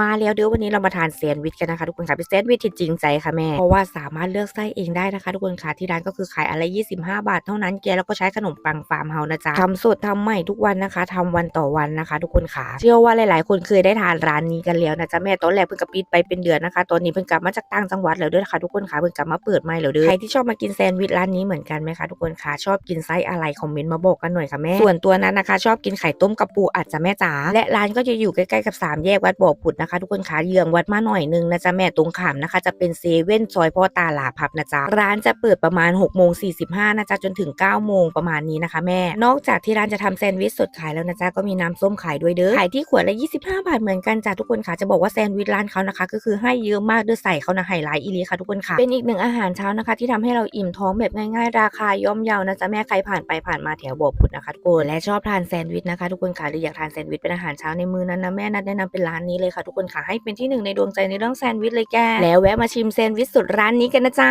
มาแล้วเดี๋ยววันนี้เรามาทานแซนด์วิชกันนะคะทุกคนค่ะเป็นแซนด์วิชที่จริงใจค่ะแม่ เพราะว่าสามารถเลือกไส้เองได้นะคะ ทุกคนค่ะที่ร้านก็คือขายอะไร 25 บาทเท่านั้นแกแล้วก็ใช้ขนมปังฟาร์มเฮานะจ๊ะทำสดทำใหม่ทุกวันนะคะทำวันต่อวันนะคะ ทุกคนค่ะ เชื่อว่าหลาย ๆ คนเคยได้ทานร้านนี้กันแล้วนะจ๊ะแม่ตอนแรกเพิ่งกระปิดไปเป็นเดือนนะคะ ตอนนี้เพิ่งกลับมาจากต่างจังหวัดแล้วด้วยค่ะทุกคนค่ะเพิ่งกลับมาเปิดใหม่แล้วเด้อใครที่ชอบมากินแซนด์วิชร้านนี้เหมือนกันไหมคะทุกคนค่ะชอบกินไส้อะไรคอมเมนต์มาบอกกันหน่อยค่ะแม่ส่วนตัวนั้นนะคะ ชอบกินไข่ต้มกับปูอัดจ้ะแม่จ๋าและร้านก็จะอยู่ใกล้ๆกับสามแยกวัดบ่อผุดนะคะ ทุกคนค่ะเยื้องวัดมาหน่อยนึงนะจ๊ะแม่ตรงขามนะคะ จะเป็นเซเว่นซอยพ่อตาหลาพับนะจ๊ะร้านจะเปิดประมาณ6กโมงสีนะจ๊ะจนถึง9ก้าโมงประมาณนี้นะคะแม่ นอกจากที่ร้านจะทำแซนด์วิชสดขายแล้วนะจ๊ะก็มีน้ำส้มขายด้วยเด้อขายที่ขวดละ25 บาทเหมือนกันจ้ะทุกคนค่ะจะบอกว่าแซนด์วิชร้านเขานะคะ ก็คือให้เยอะมากเด้อใส่เขานะไฮไลท์อีลีค่ะทุกคนค่ะเป็นอีกหนึ่งอาหารเช้านะคะ ที่ทำให้เราอิ่มท้องแบบง่ายๆ ราคาย่อมเยานะจ๊ะแม่ใครผ่านไปผ่านมาแถวบ่อผุดนะคะทุกคนและชอบทานแซนด์วิชนะคะ ทุกคนค่ะหรืออยากทานแซนด์วิชเป็นอาหารเช้าในมือนั้นนะแม่นัดแนะนำเป็นร้านนี้เลยค่ะทุกคนค่ะให้เป็นที่หนึ่งในดวงใจในเรื่องแซนด์วิชเลยแก แล้วแวะมาชิมแซนด์วิชสุดร้านนี้กันนะจ๊ะ